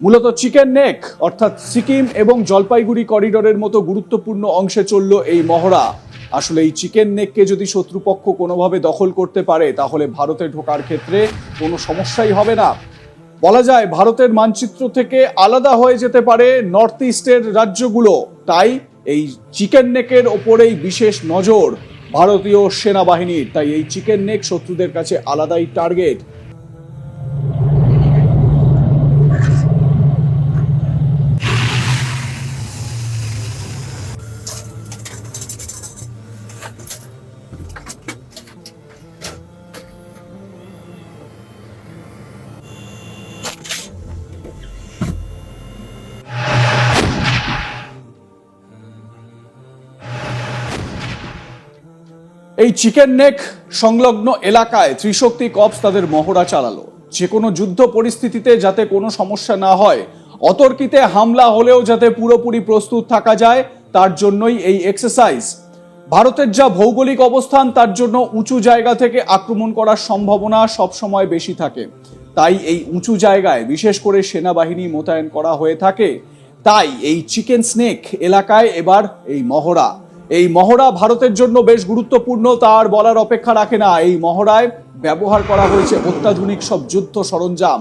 মূলত chicken neck, অর্থাৎ সিকিম এবং জলপাইগুড়ি করিডোরের মতো গুরুত্বপূর্ণ অংশে চলল এই মহড়া। আসলে এই চিকেন নেককে যদি শত্রুপক্ষ কোনোভাবে দখল করতে পারে, তাহলে ভারতে ঢোকার ক্ষেত্রে কোনো সমস্যাই হবে না। বলা যায়, ভারতের মানচিত্র থেকে আলাদা হয়ে যেতে পারে নর্থ ইস্টের রাজ্যগুলো। তাই এই চিকেন নেকের ওপরেই বিশেষ নজর ভারতীয় সেনাবাহিনীর। তাই এই চিকেন নেক শত্রুদের কাছে আলাদাই টার্গেট। এই চিকেন নেক সংলগ্ন এলাকায় ত্রিশক্তি কপস তাদের মহড়া চালালো। যে কোনো যুদ্ধ পরিস্থিতিতে যাতে কোনো সমস্যা না হয়, অতর্কিতে হামলা হলেও যাতে পুরোপুরি প্রস্তুত থাকা যায়, তার জন্যই এই এক্সারসাইজ ভারতের যা ভৌগোলিক অবস্থান, তার জন্য উঁচু জায়গা থেকে আক্রমণ করার সম্ভাবনা সবসময় বেশি থাকে। তাই এই উঁচু জায়গায় বিশেষ করে সেনাবাহিনী মোতায়েন করা হয়ে থাকে। তাই এই চিকেন স্নেক এলাকায় এবার এই মহড়া। এই মহড়া ভারতের জন্য বেশ গুরুত্বপূর্ণ, তার বলার অপেক্ষা রাখে না। এই মহড়ায় ব্যবহার করা হয়েছে অত্যাধুনিক সব যুদ্ধ সরঞ্জাম।